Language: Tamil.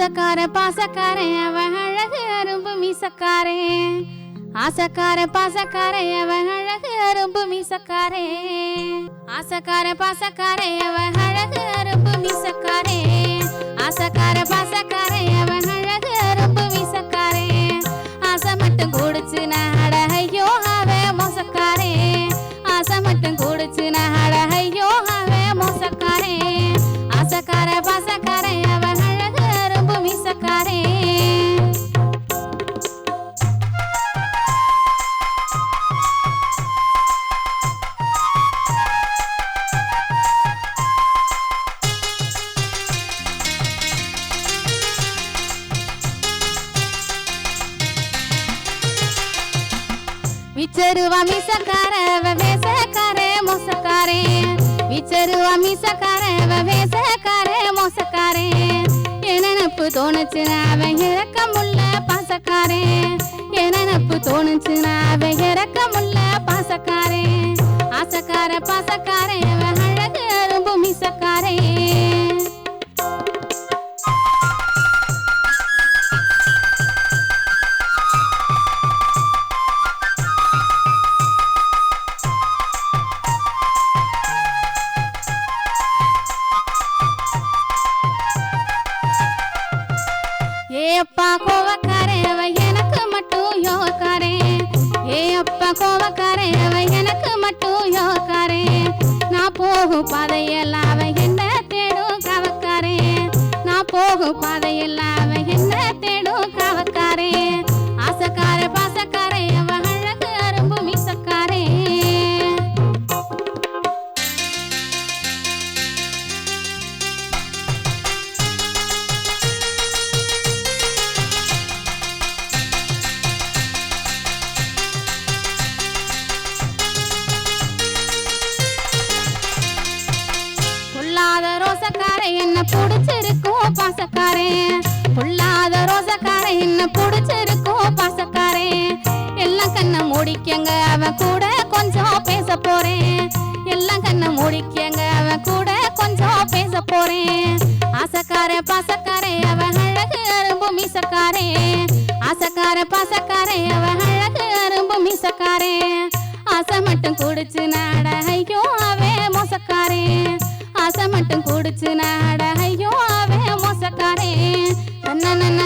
ஆசக்கார பாசக்காரே அவன் அழகு அரும்பு மீசக்காரே. ஆசக்கார பாசக்காரே அவன் அழகு அரும்பு மீசக்காரே. ஆசக்கார பாசக்காரே அவன் அழகு அரும்பு மீசக்காரே. ஆசக்கார விச்சருவா மீசக்கார வேசக்காரே மோசக்காரே. விச்சருவா மீசக்கார வேசக்காரே மோசக்காரே. என் நினப்பு தோணுச்சுனா அவன் இறக்கமுள்ள பாசக்காரே. என் நினப்பு தோணுச்சுனா அவன் இறக்கமுள்ள பாசக்காரே. ஆசக்கார பாசக்காரே அவன் ஏ அப்பா கோவக்காரே அவ எனக்கு மட்டும் யோகாரே. ஏ அப்பா கோவக்காரே அவ எனக்கு மட்டும் யோகாரே. நான் போகும் பாதையெல்லாம் அவ என்ன தேடும் காவக்காரே. நான் போகும் பாதையெல்லாம் அவ என்ன தேடும் காவக்காரே. ஆசக்கார பாசக்கார என்ன பிடிச்சிருக்கும் பாசக்காரே? பொல்லாத ரோசக்கார என்ன பிடிச்சிருக்கும் பாசக்காரே? எல்லாம் கண்ணை மூடிக்கங்க அவன் கூட கொஞ்சம் பேச போறேன். எல்லாம் கண்ணை மூடிக்கங்க அவன் கூட கொஞ்சம் பேச போறேன். ஆசக்கார பாசக்காரே அவன் அழகு அரும்பு மீசக்காரே. ஆசக்கார பாசக்காரே அவன் அழகு அரும்பு மீசக்காரே. ஆசை மட்டும் குடிச்சு நாட பாசம் மட்டும் குடிச்சு நாட ஐயோ அவன் மோசக்காரே. நன்ன நன்ன